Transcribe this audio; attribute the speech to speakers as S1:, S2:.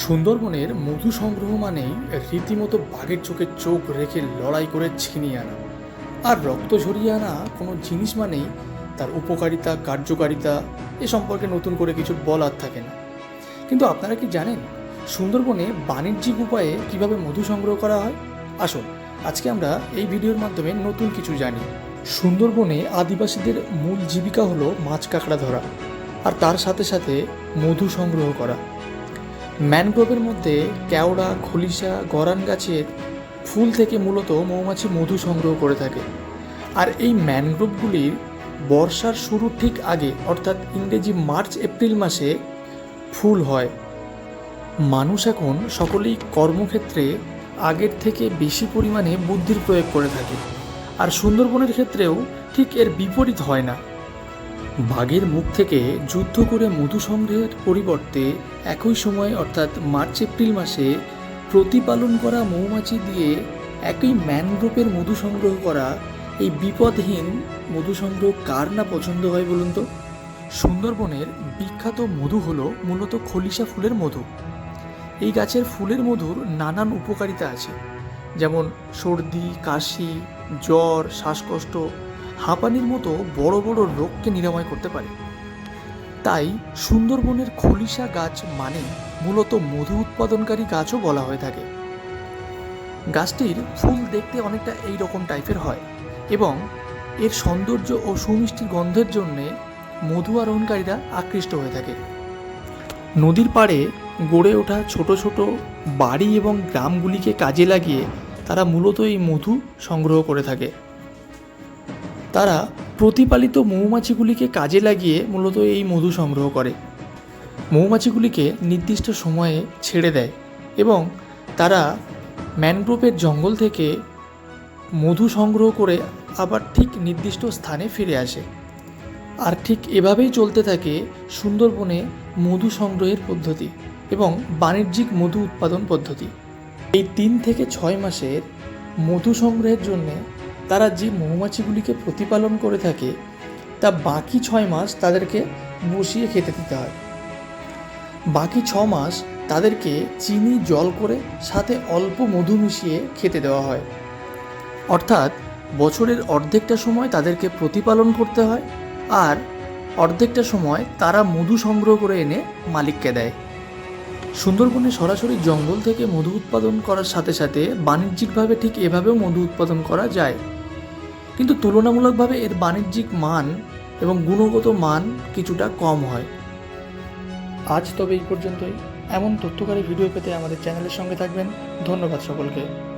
S1: সুন্দরবনের মধু সংগ্রহ মানেই রীতিমতো বাঘের চোখে চোখ রেখে লড়াই করে ছিনিয়ে আনা। আর রক্ত ঝরিয়ে আনা কোনো জিনিস মানেই তার উপকারিতা, কার্যকারিতা এ সম্পর্কে নতুন করে কিছু বলার থাকে না। কিন্তু আপনারা কি জানেন সুন্দরবনে বাণিজ্যিক উপায়ে কীভাবে মধু সংগ্রহ করা হয়? আসুন, আজকে আমরা এই ভিডিওর মাধ্যমে নতুন কিছু জানি। সুন্দরবনে আদিবাসীদের মূল জীবিকা হলো মাছ কাঁকড়া ধরা, আর তার সাথে সাথে মধু সংগ্রহ করা। ম্যানগ্রোভের মধ্যে কেওড়া খলিশা গরান গাছের ফুল থেকে মূলত মৌমাছি মধু সংগ্রহ করে থাকে। আর এই ম্যানগ্রোভগুলির বর্ষার শুরুর ঠিক আগে, অর্থাৎ ইংরেজি মার্চ, এপ্রিল মাসে ফুল হয়। মানুষ এখন সকলেই কর্মক্ষেত্রে আগের থেকে বেশি পরিমাণে বুদ্ধির প্রয়োগ করে থাকে। আর সুন্দরবনের ক্ষেত্রেও ঠিক এর বিপরীত হয় না। বাঘের মুখ থেকে যুদ্ধ করে মধু সংগ্রহের পরিবর্তে একই সময়, অর্থাৎ মার্চ, এপ্রিল মাসে প্রতিপালন করা মৌমাছি দিয়ে একই ম্যানগ্রোভের মধু সংগ্রহ করা এই বিপদহীন মধু সংগ্রহ কার না পছন্দ হয় বলুন তো? সুন্দরবনের বিখ্যাত মধু হলো মূলত খলিশা ফুলের মধু। এই গাছের ফুলের মধুর নানান উপকারিতা আছে, যেমন সর্দি, কাশি, জ্বর, শ্বাসকষ্ট হাঁপানির মতো বড় বড় রোগকে নিরাময় করতে পারে। তাই সুন্দরবনের খলিশা গাছ মানে মূলত মধু উৎপাদনকারী গাছও বলা হয়ে থাকে। গাছটির ফুল দেখতে অনেকটা এই রকম টাইপের হয় এবং এর সৌন্দর্য ও সুমিষ্টি গন্ধের জন্যে মধু আরোহণকারীরা আকৃষ্ট হয়ে থাকে। নদীর পাড়ে গড়ে ওঠা ছোট ছোট বাড়ি এবং গ্রামগুলিকে কাজে লাগিয়ে তারা মূলত এই মধু সংগ্রহ করে থাকে। তারা প্রতিপালিত মৌমাছিগুলিকে কাজে লাগিয়ে মূলত এই মধু সংগ্রহ করে। মৌমাছিগুলিকে নির্দিষ্ট সময়ে ছেড়ে দেয় এবং তারা ম্যানগ্রোভের জঙ্গল থেকে মধু সংগ্রহ করে আবার ঠিক নির্দিষ্ট স্থানে ফিরে আসে। আর ঠিক এভাবেই চলতে থাকে সুন্দরবনে মধু সংগ্রহের পদ্ধতি এবং বাণিজ্যিক মধু উৎপাদন পদ্ধতি। এই তিন থেকে ছয় মাসের মধু সংগ্রহের জন্যে তারা যে মৌমাছিগুলিকে প্রতিপালন করে থাকে, তা বাকি ছয় মাস তাদেরকে বসিয়ে খেতে দিতে হয়। বাকি ছ মাস তাদেরকে চিনি, জল করে সাথে অল্প মধু মিশিয়ে খেতে দেওয়া হয়। অর্থাৎ বছরের অর্ধেকটা সময় তাদেরকে প্রতিপালন করতে হয় আর অর্ধেকটা সময় তারা মধু সংগ্রহ করে এনে মালিককে দেয়। সুন্দরবনে সরাসরি জঙ্গল থেকে মধু উৎপাদন করার সাথে সাথে বাণিজ্যিকভাবে ঠিক এভাবেও মধু উৎপাদন করা যায়। কিন্তু তুলনামূলকভাবে এর বাণিজ্যিক মান এবং গুণগত মান কিছুটা কম হয়। আজ তবে এই পর্যন্তই। এমন তথ্যকারী ভিডিও পেতে আমাদের চ্যানেলের সঙ্গে থাকবেন। ধন্যবাদ সকলকে।